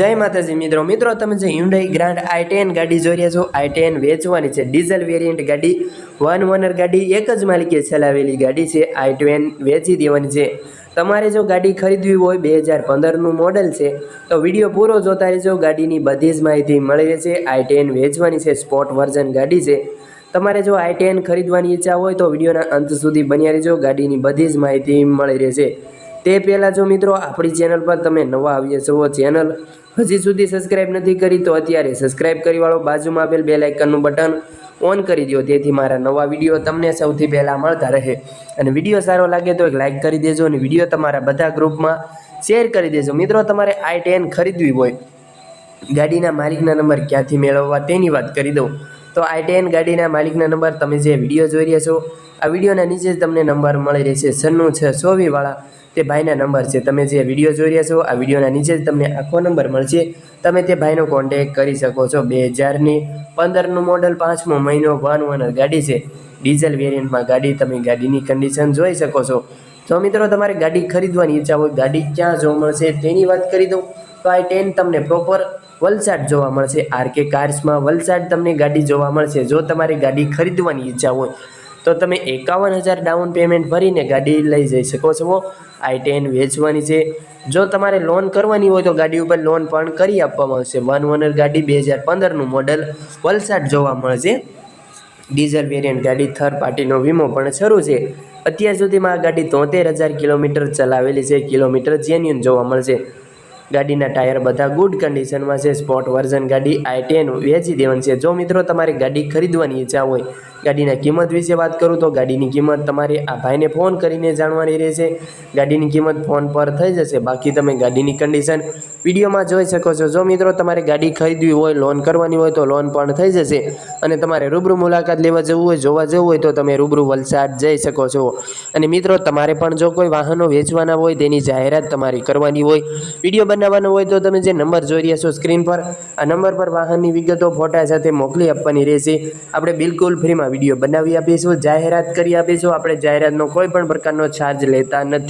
જય માતાજી મિત્રો. મિત્રો, તમે જે હ્યુન્ડાઈ ગ્રાન્ડ આઈ ટેન ગાડી જોઈ રહ્યા છો આઈ ટેન વેચવાની છે. ડીઝલ વેરિયન્ટ ગાડી વન ઓનર ગાડી, એક જ માલિકે ચલાવેલી ગાડી છે. આઈ ટેન વેચી દેવાની છે. તમારે જો ગાડી ખરીદવી હોય, બે હજાર પંદરનું મોડલ છે, તો વીડિયો પૂરો જોતા રહેજો. ગાડીની બધી જ માહિતી મળી રહેશે આઈ ટેન વેચવાની છે સ્પોર્ટ વર્ઝન ગાડી છે. તમારે જો આઈ ટેન ખરીદવાની ઈચ્છા હોય, તો વિડીયોના અંત સુધી બન્યા રહેજો. ગાડીની બધી જ માહિતી મળી રહેશે. તે પહેલાં જો મિત્રો, આપણી ચેનલ પર તમે નવા આવીએ છો ચેનલ હજી સુધી સબસ્ક્રાઇબ નથી કરી, તો અત્યારે સબસ્ક્રાઇબ કરી વાળો, બાજુમાં આપેલ બે લાઇકનનું બટન ઓન કરી દો તેથી મારા નવા વીડિયો તમને સૌથી પહેલાં મળતા રહે. અને વીડિયો સારો લાગે તો એક લાઇક કરી દેજો અને વીડિયો તમારા બધા ગ્રુપમાં શેર કરી દેજો. મિત્રો, તમારે આઈ ટેન ખરીદવી હોય, ગાડીના માલિકના નંબર ક્યાંથી મેળવવા તેની વાત કરી દઉં. તો આઈ ટેન ગાડીના માલિકના નંબર તમે જે વીડિયો જોઈ રહ્યા છો, આ વિડીયોના નીચે તમને નંબર મળી રહેશે. સન્નું છે સોવીવાળા, તે ભાઈના નંબર છે. તમે જે વીડિયો જોઈ રહ્યા છો, આ વિડીયોના નીચે જ તમને આખો નંબર મળશે. તમે તે ભાઈનો કોન્ટેક કરી શકો છો. બે હજારની પંદરનું મોડલ પાંચમો મહિનો વન ઓનર ગાડી છે. ડીઝલ વેરિયન્ટમાં ગાડી તમે ગાડીની કન્ડિશન જોઈ શકો છો. તો મિત્રો, તમારે ગાડી ખરીદવાની ઈચ્છા હોય, ગાડી ક્યાં જોવા મળશે તેની વાત કરી દઉં. તો આઈ ટેન તમને પ્રોપર વલસાડ જોવા મળશે. આર કે કાર્સમાં વલસાડ તમને ગાડી જોવા મળશે. જો તમારે ગાડી ખરીદવાની ઈચ્છા હોય, તો તમે એકાવન હજાર ડાઉન પેમેન્ટ ભરીને ગાડી લઈ જઈ શકો છો. આઈ ટેન વેચવાની છે. જો તમારે લોન કરવાની હોય, તો ગાડી ઉપર લોન પણ કરી આપવામાં આવશે. વન ઓનર ગાડી બે હજાર પંદરનું મોડલ વલસાડ જોવા મળશે. ડીઝલ વેરિયન્ટ ગાડી થર્ડ પાર્ટીનો વીમો પણ શરૂ છે. અત્યાર સુધીમાં આ ગાડી તોતેર હજાર કિલોમીટર ચલાવેલી છે. કિલોમીટર જેન્યુન જોવા મળશે. ગાડીના ટાયર બધા ગુડ કન્ડિશનમાં છે. સ્પોર્ટ વર્ઝન ગાડી આઈ ટેન વેચી દેવાની છે. જો મિત્રો તમારે ગાડી ખરીદવાની ઈચ્છા હોય, ગાડીના કિંમત વિશે વાત કરું તો ગાડીની કિંમત તમારે આ ભાઈને ફોન કરીને જાણવાની રહેશે. ગાડીની કિંમત ફોન પર થઈ જશે. બાકી તમે ગાડીની કન્ડિશન વિડીયોમાં જોઈ શકો છો. જો મિત્રો તમારે ગાડી ખરીદવી હોય, લોન કરવાની હોય, તો લોન પણ થઈ જશે. અને તમારે રૂબરૂ મુલાકાત લેવા જવું હોય, જોવા જવું હોય, તો તમે રૂબરૂ વલસાડ જઈ શકો છો. અને મિત્રો, તમારે પણ જો કોઈ વાહનો વેચવાના હોય, તેની જાહેરાત તમારી કરવાની હોય, વીડિયો બનાવવાનો હોય, તો તમે જે નંબર જોઈ રહ્યા છો સ્ક્રીન પર, આ નંબર પર વાહનની વિગતો ફોટા સાથે મોકલી આપવાની રહેશે. આપણે બિલકુલ ફ્રીમાં વીડિયો બનાવી આપીશું, જાહેરાત કરી આપીશું. આપણે જાહેરાતનો કોઈ પણ પ્રકારનો ચાર્જ લેતા નથી.